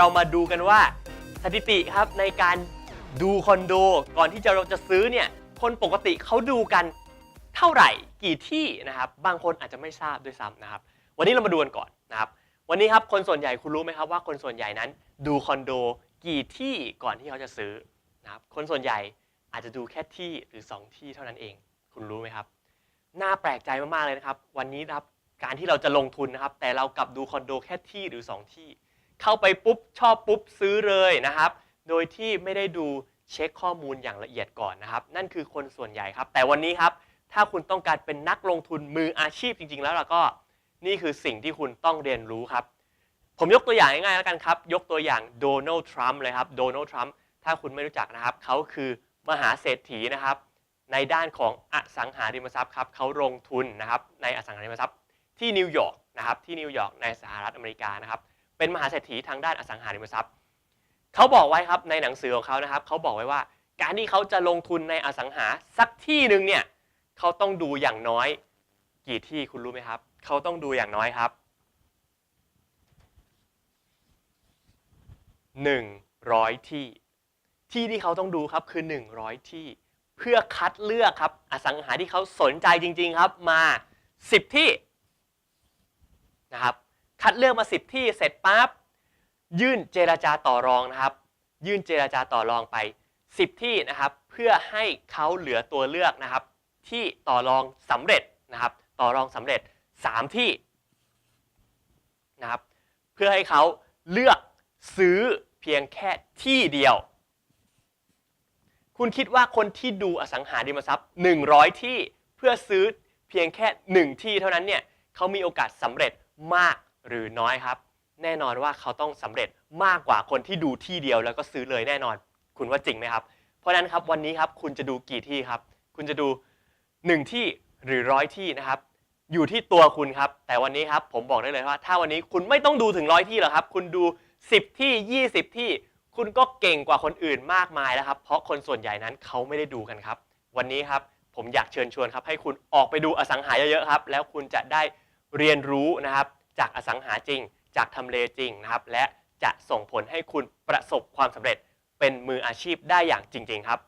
เรามาดูกันว่าสถิติครับในการดูคอนโดก่อนที่จะเราจะซื้อเนี่ยคนปกติเขาดูกันเท่าไหร่กี่ที่นะครับ บางคนอาจจะไม่ทราบด้วยซ้ำนะครับ วันนี้เรามาดูกันก่อนนะครับ วันนี้ครับคนส่วนใหญ่คุณรู้ไหมครับว่าคนส่วนใหญ่นั้นดูคอนโดกี่ที่ก่อนที่เขาจะซื้อนะครับ คนส่วนใหญ่อาจจะดูแค่ที่หรือ 2 ที่เท่านั้นเอง คุณรู้ไหมครับน่าแปลกใจมากๆเลยนะครับ วันนี้นะครับการที่เราจะลงทุนนะครับ แต่เรากลับดูคอนโดแค่ที่หรือ 2 ที่ เข้าไปปุ๊บชอบปุ๊บซื้อเลยนะครับ โดยที่ไม่ได้ดูเช็คข้อมูลอย่างละเอียดก่อนนะครับ นั่นคือคนส่วนใหญ่ครับ แต่วันนี้ครับ ถ้าคุณต้องการเป็นนักลงทุนมืออาชีพจริง ๆ แล้วล่ะก็นี่คือสิ่งที่คุณต้องเรียนรู้ครับ ผมยกตัวอย่างง่ายๆแล้วกันครับ ยกตัวอย่างโดนัลด์ทรัมป์เลยครับโดนัลด์ทรัมป์ถ้าคุณไม่รู้จักนะครับเขาคือมหาเศรษฐีนะครับ ในด้านของอสังหาริมทรัพย์ครับเขาลงทุนนะครับในอสังหาริมทรัพย์ที่นิวยอร์กนะครับที่นิวยอร์กในสหรัฐอเมริกานะครับ เป็นมหาเศรษฐีทางด้านอสังหาริมทรัพย์เขาบอกไว้ครับในหนังสือของเขานะครับเขาบอกไว้ว่า การที่เขาจะลงทุนในอสังหาสักที่หนึ่งเนี่ยเขาต้องดูอย่างน้อย กี่ที่คุณรู้ไหมครับ เขาต้องดูอย่างน้อยครับ 100 ที่ ที่ที่เขาต้องดูครับคือ 100 ที่ เพื่อคัดเลือกครับอสังหาที่เขาสนใจจริง ๆครับมา 10 ที่นะครับ คัดเลือกมา 10 ที่เสร็จปั๊บยื่นเจราจาต่อรองนะครับ ยื่นเจราจาต่อรองไป 10 ที่นะครับ เพื่อให้เขาเหลือตัวเลือกนะครับ ที่ต่อรองสำเร็จนะครับ ต่อรองสำเร็จ 3 ที่นะครับ เพื่อให้เขาเลือกซื้อเพียงแค่ที่เดียว คุณคิดว่าคนที่ดูอสังหาริมทรัพย์ 100 ที่เพื่อซื้อเพียงแค่ 1 ที่เท่านั้นเนี่ยเขามีโอกาสสำเร็จมาก หรือน้อยครับ แน่นอนว่าเขาต้องสำเร็จมากกว่าคนที่ดูที่เดียวแล้วก็ซื้อเลยแน่นอน คุณว่าจริงไหมครับ เพราะฉะนั้นครับวันนี้ครับคุณจะดูกี่ที่ครับ คุณจะดู 1 ที่หรือร้อยที่นะครับ อยู่ที่ตัวคุณครับ แต่วันนี้ครับผมบอกได้เลยว่า ถ้าวันนี้คุณไม่ต้องดูถึงร้อยที่หรอกครับ คุณดู 10 ที่ 20 ที่ คุณก็เก่งกว่าคนอื่นมากมายแล้วครับ เพราะคนส่วนใหญ่นั้นเขาไม่ได้ดูกันครับ วันนี้ครับผมอยากเชิญชวนครับให้คุณออกไปดูอสังหาเยอะๆครับ แล้วคุณจะได้เรียนรู้นะครับ จากอสังหาจริง จากทำเลจริงนะครับ และจะส่งผลให้คุณประสบความสำเร็จเป็นมืออาชีพได้อย่างจริง ๆ ครับ